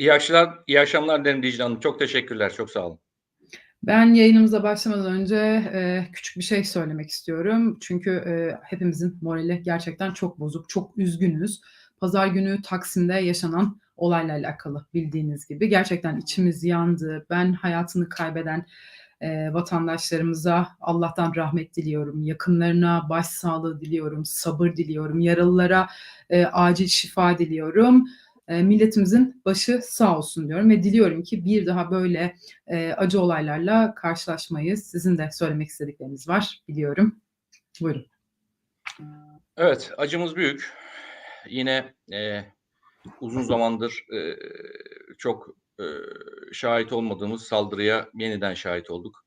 İyi akşamlar, iyi akşamlar derim Dicle Hanım. Çok teşekkürler, çok sağ olun. Ben yayınımıza başlamadan önce e, küçük bir şey söylemek istiyorum. Çünkü e, hepimizin morali gerçekten çok bozuk, çok üzgünüz. Pazar günü Taksim'de yaşanan olayla alakalı bildiğiniz gibi. Gerçekten içimiz yandı. Ben hayatını kaybeden e, vatandaşlarımıza Allah'tan rahmet diliyorum. Yakınlarına başsağlığı diliyorum, sabır diliyorum. Yaralılara e, acil şifa diliyorum. E, milletimizin başı sağ olsun diyorum ve diliyorum ki bir daha böyle e, acı olaylarla karşılaşmayız. Sizin de söylemek istedikleriniz var biliyorum. Buyurun. Evet, acımız büyük. Yine e, uzun zamandır e, çok e, şahit olmadığımız saldırıya yeniden şahit olduk.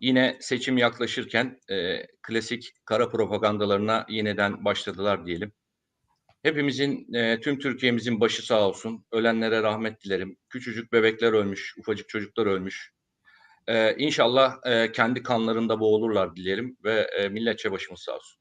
Yine seçim yaklaşırken e, klasik kara propagandalarına yeniden başladılar diyelim. Hepimizin, e, tüm Türkiye'mizin başı sağ olsun. Ölenlere rahmet dilerim. Küçücük bebekler ölmüş, ufacık çocuklar ölmüş. E, inşallah e, kendi kanlarında boğulurlar dilerim ve e, milletçe başımız sağ olsun.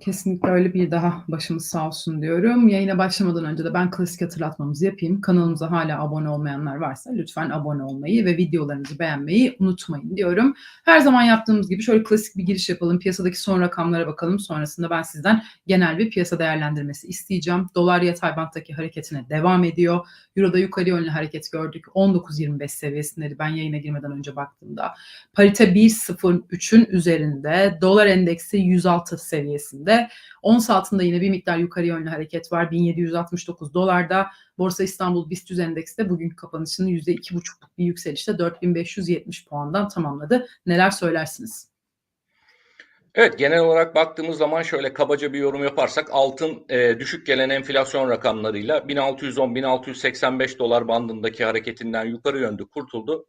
Kesinlikle öyle bir daha başımız sağ olsun diyorum. Yayına başlamadan önce de ben klasik hatırlatmamızı yapayım. Kanalımıza hala abone olmayanlar varsa lütfen abone olmayı ve videolarımızı beğenmeyi unutmayın diyorum. Her zaman yaptığımız gibi şöyle klasik bir giriş yapalım. Piyasadaki son rakamlara bakalım. Sonrasında ben sizden genel bir piyasa değerlendirmesi isteyeceğim. Dolar yatay banttaki hareketine devam ediyor. Euro'da yukarı yönlü hareket gördük. 19.25 seviyesindeydi ben yayına girmeden önce baktığımda. Parite 1.03'ün üzerinde. Dolar endeksi 106 seviyesinde seviyesinde. Ons altında yine bir miktar yukarı yönlü hareket var. 1769 dolarda. Borsa İstanbul BIST endeksi de bugün kapanışını %2,5'luk bir yükselişte 4570 puandan tamamladı. Neler söylersiniz? Evet genel olarak baktığımız zaman şöyle kabaca bir yorum yaparsak altın e, düşük gelen enflasyon rakamlarıyla 1610-1685 dolar bandındaki hareketinden yukarı yönde kurtuldu.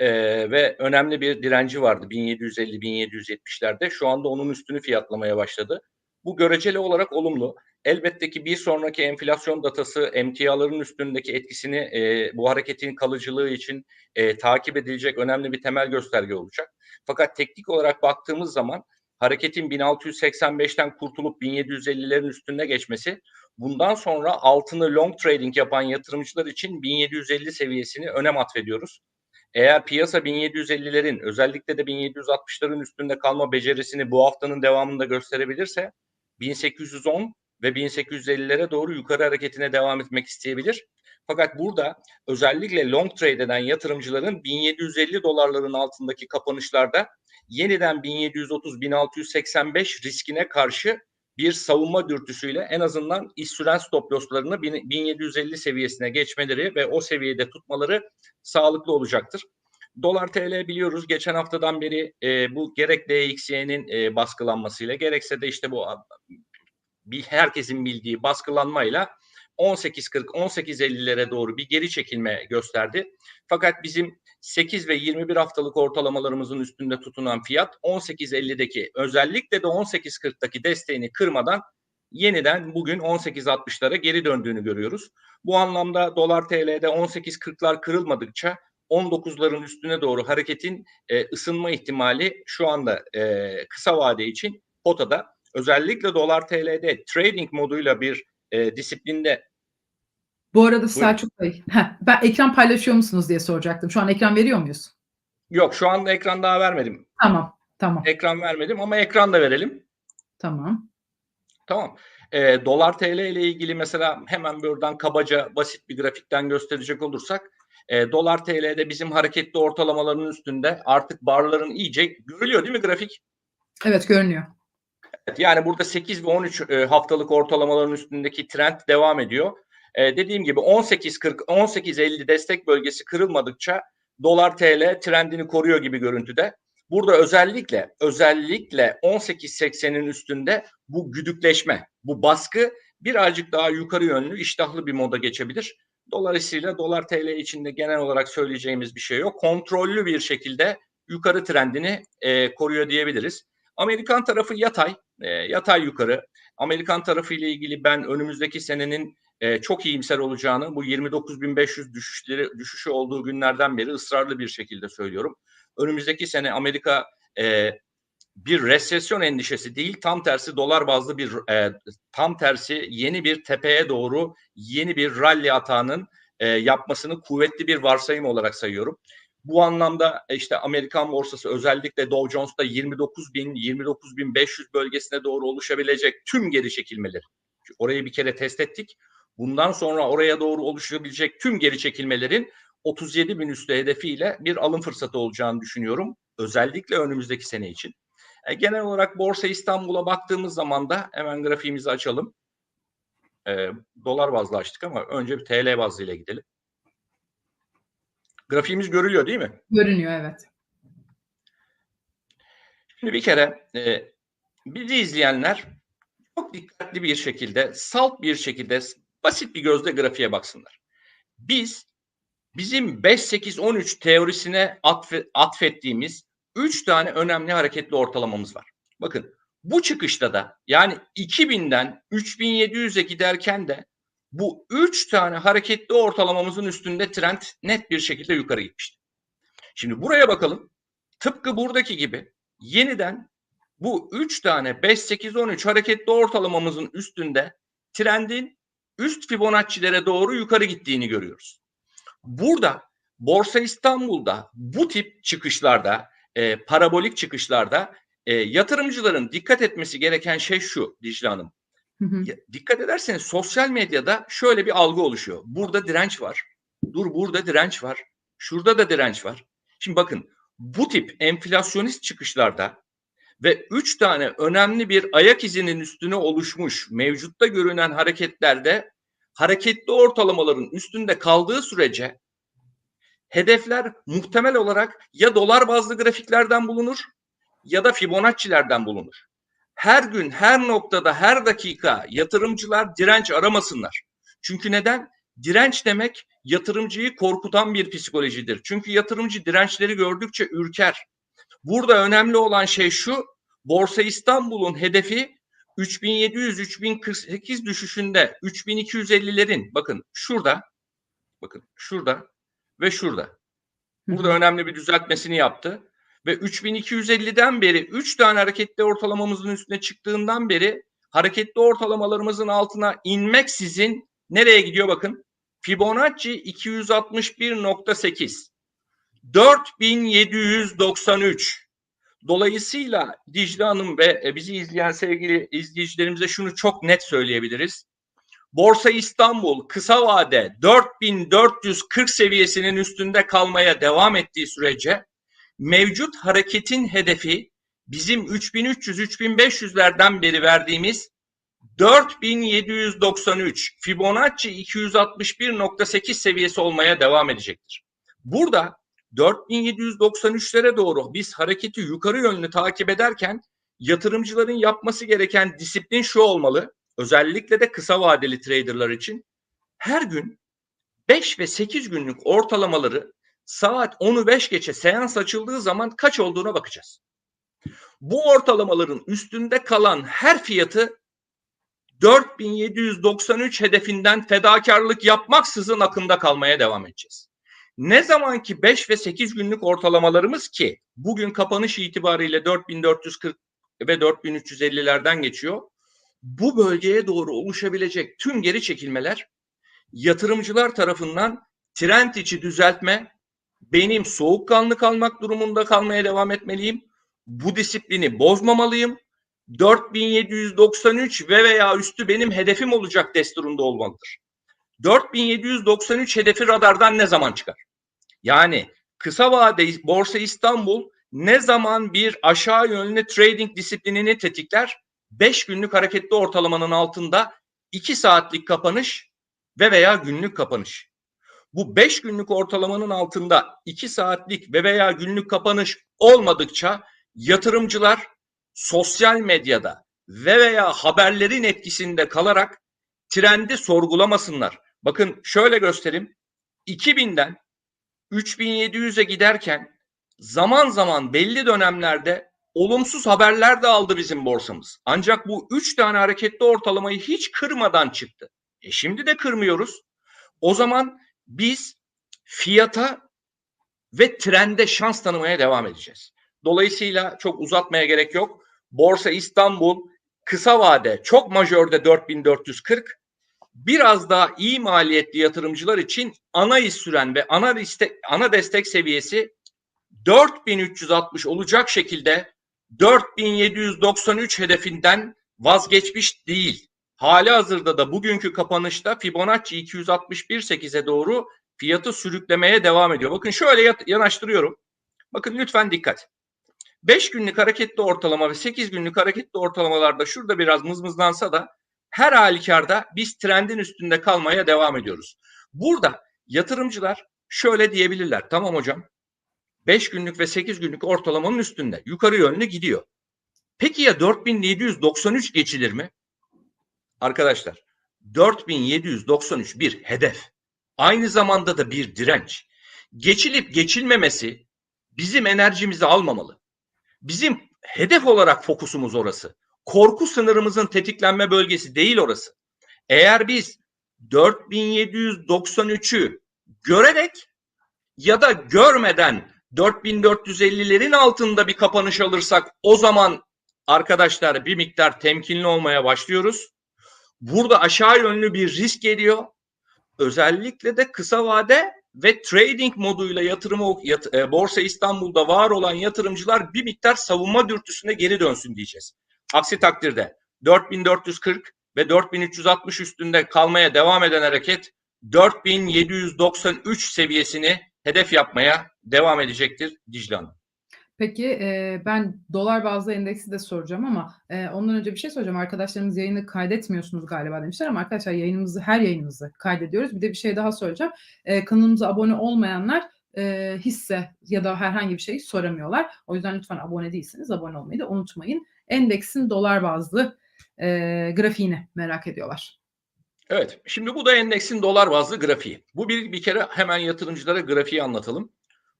E, ve önemli bir direnci vardı 1750-1770'lerde. Şu anda onun üstünü fiyatlamaya başladı. Bu göreceli olarak olumlu. Elbette ki bir sonraki enflasyon datası emtiaların üstündeki etkisini e, bu hareketin kalıcılığı için e, takip edilecek önemli bir temel gösterge olacak. Fakat teknik olarak baktığımız zaman hareketin 1685'ten kurtulup 1750'lerin üstüne geçmesi bundan sonra altını long trading yapan yatırımcılar için 1750 seviyesini önem atfediyoruz. Eğer piyasa 1750'lerin özellikle de 1760'ların üstünde kalma becerisini bu haftanın devamında gösterebilirse 1810 ve 1850'lere doğru yukarı hareketine devam etmek isteyebilir. Fakat burada özellikle long trade eden yatırımcıların 1750 dolarların altındaki kapanışlarda yeniden 1730-1685 riskine karşı bir savunma dürtüsüyle en azından iş süren stop losslarını 1750 seviyesine geçmeleri ve o seviyede tutmaları sağlıklı olacaktır. Dolar TL biliyoruz geçen haftadan beri e, bu gerek DXY'nin e, baskılanmasıyla gerekse de işte bu bir herkesin bildiği baskılanmayla 18.40-18.50'lere doğru bir geri çekilme gösterdi. Fakat bizim 8 ve 21 haftalık ortalamalarımızın üstünde tutunan fiyat 18.50'deki özellikle de 18.40'daki desteğini kırmadan yeniden bugün 18.60'lara geri döndüğünü görüyoruz. Bu anlamda dolar TL'de 18.40'lar kırılmadıkça 19'ların üstüne doğru hareketin e, ısınma ihtimali şu anda e, kısa vade için potada. Özellikle dolar TL'de trading moduyla bir e, disiplinde bu arada Selçuk Bey, heh, ben ekran paylaşıyor musunuz diye soracaktım. Şu an ekran veriyor muyuz? Yok şu anda ekran daha vermedim. Tamam, tamam. Ekran vermedim ama ekran da verelim. Tamam. Tamam. E, dolar TL ile ilgili mesela hemen buradan kabaca basit bir grafikten gösterecek olursak e, dolar TL'de bizim hareketli ortalamaların üstünde artık barların iyice görülüyor değil mi grafik? Evet görünüyor. Evet, yani burada 8 ve 13 e, haftalık ortalamaların üstündeki trend devam ediyor. E, dediğim gibi 18.40 18.50 destek bölgesi kırılmadıkça dolar TL trendini koruyor gibi görüntüde. Burada özellikle özellikle 18.80'in üstünde bu güdükleşme, bu baskı birazcık daha yukarı yönlü iştahlı bir moda geçebilir. Dolayısıyla dolar TL içinde genel olarak söyleyeceğimiz bir şey yok. Kontrollü bir şekilde yukarı trendini e, koruyor diyebiliriz. Amerikan tarafı yatay, e, yatay yukarı. Amerikan tarafı ile ilgili ben önümüzdeki senenin e, çok iyimser olacağını bu 29.500 düşüşleri düşüşü olduğu günlerden beri ısrarlı bir şekilde söylüyorum. Önümüzdeki sene Amerika e, bir resesyon endişesi değil tam tersi dolar bazlı bir e, tam tersi yeni bir tepeye doğru yeni bir rally atağının e, yapmasını kuvvetli bir varsayım olarak sayıyorum. Bu anlamda e, işte Amerikan borsası özellikle Dow Jones'ta 29 bin, 29 bin 500 bölgesine doğru oluşabilecek tüm geri çekilmeleri. Orayı bir kere test ettik. Bundan sonra oraya doğru oluşabilecek tüm geri çekilmelerin 37 bin üstü hedefiyle bir alım fırsatı olacağını düşünüyorum. Özellikle önümüzdeki sene için. E, genel olarak Borsa İstanbul'a baktığımız zaman da hemen grafiğimizi açalım. E, dolar bazlı açtık ama önce bir TL bazlıyla gidelim. Grafiğimiz görülüyor değil mi? Görünüyor evet. Şimdi bir kere e, bizi izleyenler çok dikkatli bir şekilde, salt bir şekilde, basit bir gözle grafiğe baksınlar. Biz bizim 5-8-13 teorisine atfe, atfettiğimiz 3 tane önemli hareketli ortalamamız var. Bakın bu çıkışta da yani 2000'den 3700'e giderken de bu 3 tane hareketli ortalamamızın üstünde trend net bir şekilde yukarı gitmişti. Şimdi buraya bakalım. Tıpkı buradaki gibi yeniden bu 3 tane 5 8 13 hareketli ortalamamızın üstünde trendin üst Fibonacci'lere doğru yukarı gittiğini görüyoruz. Burada Borsa İstanbul'da bu tip çıkışlarda, e, parabolik çıkışlarda e, yatırımcıların dikkat etmesi gereken şey şu Dicle Hanım. Hı hı. Dikkat ederseniz sosyal medyada şöyle bir algı oluşuyor. Burada direnç var. Dur burada direnç var. Şurada da direnç var. Şimdi bakın bu tip enflasyonist çıkışlarda ve üç tane önemli bir ayak izinin üstüne oluşmuş mevcutta görünen hareketlerde hareketli ortalamaların üstünde kaldığı sürece hedefler muhtemel olarak ya dolar bazlı grafiklerden bulunur ya da Fibonacci'lerden bulunur. Her gün, her noktada, her dakika yatırımcılar direnç aramasınlar. Çünkü neden? Direnç demek yatırımcıyı korkutan bir psikolojidir. Çünkü yatırımcı dirençleri gördükçe ürker. Burada önemli olan şey şu, Borsa İstanbul'un hedefi 3700-3048 düşüşünde 3250'lerin bakın şurada bakın şurada ve şurada. Burada önemli bir düzeltmesini yaptı ve 3250'den beri 3 tane hareketli ortalamamızın üstüne çıktığından beri hareketli ortalamalarımızın altına inmeksizin nereye gidiyor bakın. Fibonacci 261.8 4793 Dolayısıyla Dicle Hanım ve e, bizi izleyen sevgili izleyicilerimize şunu çok net söyleyebiliriz. Borsa İstanbul kısa vade 4440 seviyesinin üstünde kalmaya devam ettiği sürece mevcut hareketin hedefi bizim 3300-3500'lerden beri verdiğimiz 4793 Fibonacci 261.8 seviyesi olmaya devam edecektir. Burada 4793'lere doğru biz hareketi yukarı yönlü takip ederken yatırımcıların yapması gereken disiplin şu olmalı. Özellikle de kısa vadeli traderlar için her gün 5 ve 8 günlük ortalamaları saat 10'u 5 geçe seans açıldığı zaman kaç olduğuna bakacağız. Bu ortalamaların üstünde kalan her fiyatı 4793 hedefinden fedakarlık yapmaksızın akımda kalmaya devam edeceğiz. Ne zaman ki 5 ve 8 günlük ortalamalarımız ki bugün kapanış itibariyle 4440 ve 4350'lerden geçiyor. Bu bölgeye doğru oluşabilecek tüm geri çekilmeler yatırımcılar tarafından trend içi düzeltme, benim soğukkanlı kalmak durumunda kalmaya devam etmeliyim. Bu disiplini bozmamalıyım. 4793 ve veya üstü benim hedefim olacak desturunda olmalıdır. 4793 hedefi radardan ne zaman çıkar? Yani kısa vade Borsa İstanbul ne zaman bir aşağı yönlü trading disiplinini tetikler? 5 günlük hareketli ortalamanın altında 2 saatlik kapanış ve veya günlük kapanış. Bu 5 günlük ortalamanın altında 2 saatlik ve veya günlük kapanış olmadıkça yatırımcılar sosyal medyada ve veya haberlerin etkisinde kalarak trendi sorgulamasınlar. Bakın şöyle göstereyim. 2000'den 3700'e giderken zaman zaman belli dönemlerde olumsuz haberler de aldı bizim borsamız. Ancak bu 3 tane hareketli ortalamayı hiç kırmadan çıktı. E şimdi de kırmıyoruz. O zaman biz fiyata ve trende şans tanımaya devam edeceğiz. Dolayısıyla çok uzatmaya gerek yok. Borsa İstanbul kısa vade çok majörde 4440 biraz daha iyi maliyetli yatırımcılar için ana iz süren ve ana destek, ana destek seviyesi 4360 olacak şekilde 4793 hedefinden vazgeçmiş değil. Hali hazırda da bugünkü kapanışta Fibonacci 261.8'e doğru fiyatı sürüklemeye devam ediyor. Bakın şöyle yanaştırıyorum. Bakın lütfen dikkat. 5 günlük hareketli ortalama ve 8 günlük hareketli ortalamalarda şurada biraz mızmızlansa da her halükarda biz trendin üstünde kalmaya devam ediyoruz. Burada yatırımcılar şöyle diyebilirler. Tamam hocam 5 günlük ve 8 günlük ortalamanın üstünde yukarı yönlü gidiyor. Peki ya 4793 geçilir mi? Arkadaşlar 4793 bir hedef. Aynı zamanda da bir direnç. Geçilip geçilmemesi bizim enerjimizi almamalı. Bizim hedef olarak fokusumuz orası. Korku sınırımızın tetiklenme bölgesi değil orası. Eğer biz 4793'ü görerek ya da görmeden 4450'lerin altında bir kapanış alırsak o zaman arkadaşlar bir miktar temkinli olmaya başlıyoruz. Burada aşağı yönlü bir risk geliyor. Özellikle de kısa vade ve trading moduyla yatırımı yat, e, Borsa İstanbul'da var olan yatırımcılar bir miktar savunma dürtüsüne geri dönsün diyeceğiz. Aksi takdirde 4440 ve 4360 üstünde kalmaya devam eden hareket 4793 seviyesini hedef yapmaya devam edecektir Dicle Hanım. Peki e, ben dolar bazlı endeksi de soracağım ama e, ondan önce bir şey soracağım. Arkadaşlarımız yayını kaydetmiyorsunuz galiba demişler ama arkadaşlar yayınımızı her yayınımızı kaydediyoruz. Bir de bir şey daha söyleyeceğim. E, kanalımıza abone olmayanlar e, hisse ya da herhangi bir şey soramıyorlar. O yüzden lütfen abone değilseniz abone olmayı da unutmayın. Endeksin dolar bazlı e, grafiğini merak ediyorlar. Evet, şimdi bu da endeksin dolar bazlı grafiği. Bu bir, bir kere hemen yatırımcılara grafiği anlatalım.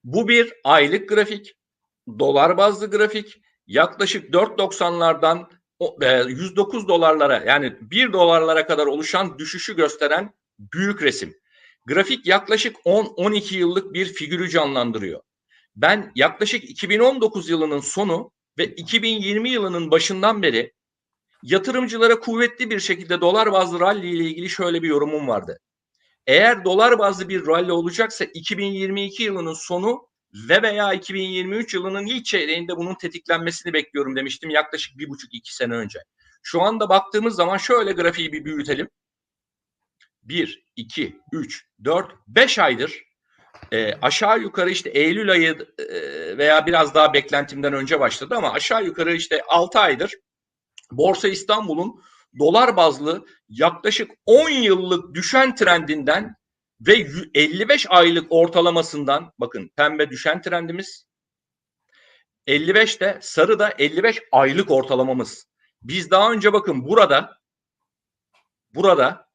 Bu bir aylık grafik, dolar bazlı grafik. Yaklaşık 4.90'lardan o- e, 109 dolarlara yani 1 dolarlara kadar oluşan düşüşü gösteren büyük resim. Grafik yaklaşık 10-12 yıllık bir figürü canlandırıyor. Ben yaklaşık 2019 yılının sonu ve 2020 yılının başından beri yatırımcılara kuvvetli bir şekilde dolar bazlı rally ile ilgili şöyle bir yorumum vardı. Eğer dolar bazlı bir rally olacaksa 2022 yılının sonu ve veya 2023 yılının ilk çeyreğinde bunun tetiklenmesini bekliyorum demiştim yaklaşık bir buçuk iki sene önce. Şu anda baktığımız zaman şöyle grafiği bir büyütelim. 1, 2, 3, 4, 5 aydır e, aşağı yukarı işte Eylül ayı e, veya biraz daha beklentimden önce başladı ama aşağı yukarı işte 6 aydır Borsa İstanbul'un dolar bazlı yaklaşık 10 yıllık düşen trendinden ve yü- 55 aylık ortalamasından bakın pembe düşen trendimiz 55 de sarı da 55 aylık ortalamamız. Biz daha önce bakın burada burada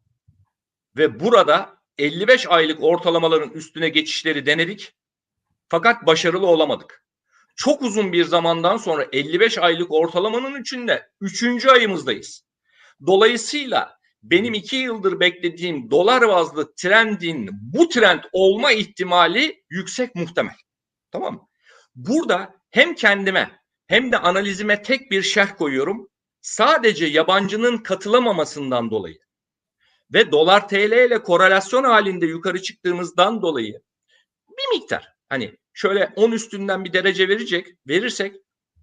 ve burada 55 aylık ortalamaların üstüne geçişleri denedik. Fakat başarılı olamadık. Çok uzun bir zamandan sonra 55 aylık ortalamanın içinde 3. ayımızdayız. Dolayısıyla benim 2 yıldır beklediğim dolar bazlı trendin bu trend olma ihtimali yüksek muhtemel. Tamam mı? Burada hem kendime hem de analizime tek bir şerh koyuyorum. Sadece yabancının katılamamasından dolayı ve dolar TL ile korelasyon halinde yukarı çıktığımızdan dolayı bir miktar hani şöyle 10 üstünden bir derece verecek verirsek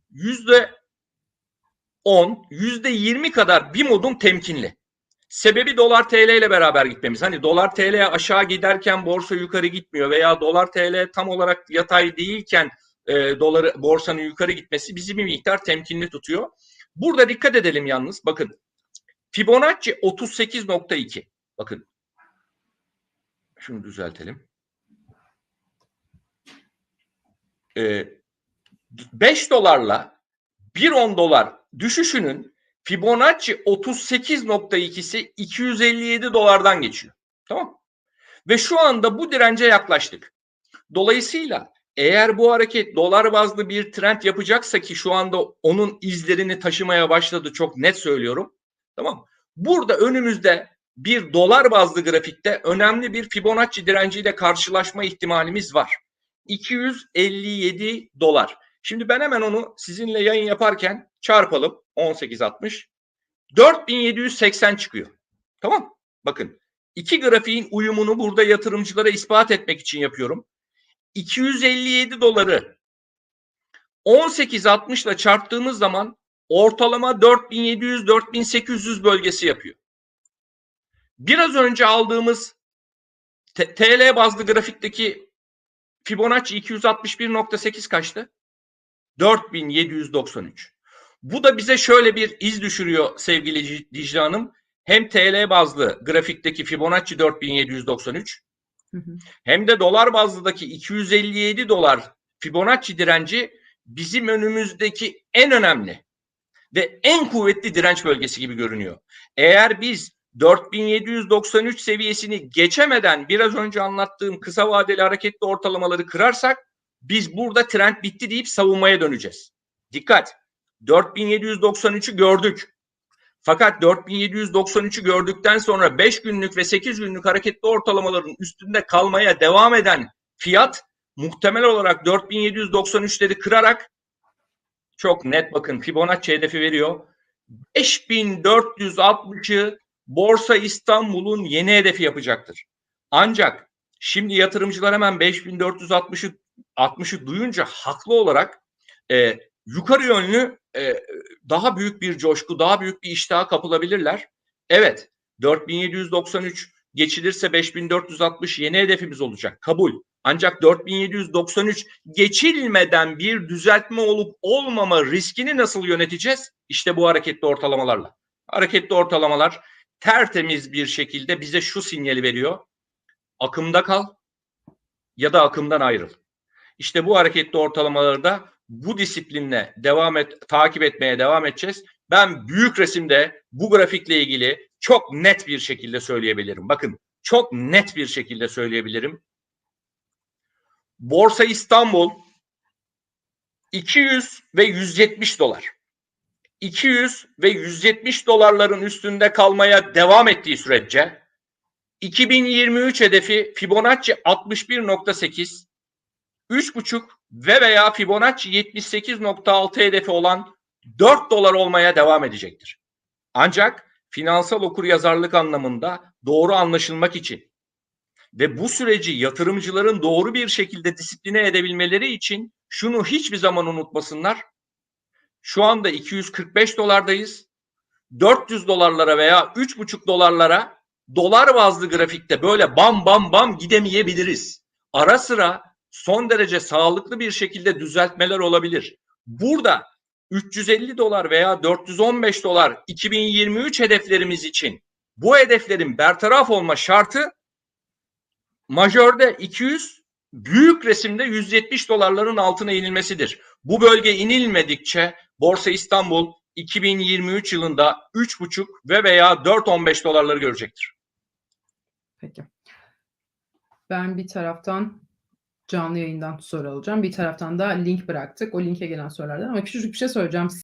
yüzde 10 yüzde 20 kadar bir modun temkinli. Sebebi dolar TL ile beraber gitmemiz. Hani dolar TL aşağı giderken borsa yukarı gitmiyor veya dolar TL tam olarak yatay değilken e, doları borsanın yukarı gitmesi bizi bir miktar temkinli tutuyor. Burada dikkat edelim yalnız. Bakın Fibonacci 38.2. Bakın. Şunu düzeltelim. Ee, 5 dolarla 1.10 dolar düşüşünün Fibonacci 38.2'si 257 dolardan geçiyor. Tamam? Ve şu anda bu dirence yaklaştık. Dolayısıyla eğer bu hareket dolar bazlı bir trend yapacaksa ki şu anda onun izlerini taşımaya başladı çok net söylüyorum. Tamam? Burada önümüzde bir dolar bazlı grafikte önemli bir Fibonacci direnciyle karşılaşma ihtimalimiz var. 257 dolar. Şimdi ben hemen onu sizinle yayın yaparken çarpalım 1860. 4780 çıkıyor. Tamam. Bakın iki grafiğin uyumunu burada yatırımcılara ispat etmek için yapıyorum. 257 doları 18.60 ile çarptığımız zaman ortalama 4700-4800 bölgesi yapıyor. Biraz önce aldığımız TL bazlı grafikteki Fibonacci 261.8 kaçtı? 4793. Bu da bize şöyle bir iz düşürüyor sevgili Di- Dicle Hanım. Hem TL bazlı grafikteki Fibonacci 4793 Hı hı. hem de dolar bazlıdaki 257 dolar Fibonacci direnci bizim önümüzdeki en önemli ve en kuvvetli direnç bölgesi gibi görünüyor. Eğer biz 4793 seviyesini geçemeden biraz önce anlattığım kısa vadeli hareketli ortalamaları kırarsak biz burada trend bitti deyip savunmaya döneceğiz. Dikkat! 4793'ü gördük. Fakat 4793'ü gördükten sonra 5 günlük ve 8 günlük hareketli ortalamaların üstünde kalmaya devam eden fiyat muhtemel olarak 4793'leri kırarak çok net bakın Fibonacci hedefi veriyor. 5460'ı Borsa İstanbul'un yeni hedefi yapacaktır. Ancak şimdi yatırımcılar hemen 5460'ı 60'ı duyunca haklı olarak e, yukarı yönlü e, daha büyük bir coşku, daha büyük bir iştaha kapılabilirler. Evet, 4793 geçilirse 5460 yeni hedefimiz olacak. Kabul. Ancak 4793 geçilmeden bir düzeltme olup olmama riskini nasıl yöneteceğiz? İşte bu hareketli ortalamalarla. Hareketli ortalamalar tertemiz bir şekilde bize şu sinyali veriyor. Akımda kal ya da akımdan ayrıl. İşte bu hareketli ortalamaları da bu disiplinle devam et, takip etmeye devam edeceğiz. Ben büyük resimde bu grafikle ilgili çok net bir şekilde söyleyebilirim. Bakın çok net bir şekilde söyleyebilirim. Borsa İstanbul 200 ve 170 dolar. 200 ve 170 dolarların üstünde kalmaya devam ettiği sürece 2023 hedefi Fibonacci 61.8 3.5 ve veya Fibonacci 78.6 hedefi olan 4 dolar olmaya devam edecektir. Ancak finansal okuryazarlık anlamında doğru anlaşılmak için ve bu süreci yatırımcıların doğru bir şekilde disipline edebilmeleri için şunu hiçbir zaman unutmasınlar. Şu anda 245 dolardayız. 400 dolarlara veya 3,5 dolarlara dolar bazlı grafikte böyle bam bam bam gidemeyebiliriz. Ara sıra son derece sağlıklı bir şekilde düzeltmeler olabilir. Burada 350 dolar veya 415 dolar 2023 hedeflerimiz için bu hedeflerin bertaraf olma şartı majörde 200 büyük resimde 170 dolarların altına inilmesidir. Bu bölge inilmedikçe Borsa İstanbul 2023 yılında 3,5 ve veya 4.15 dolarları görecektir. Peki. Ben bir taraftan canlı yayından soru alacağım. Bir taraftan da link bıraktık. O linke gelen sorulardan ama küçücük bir şey soracağım.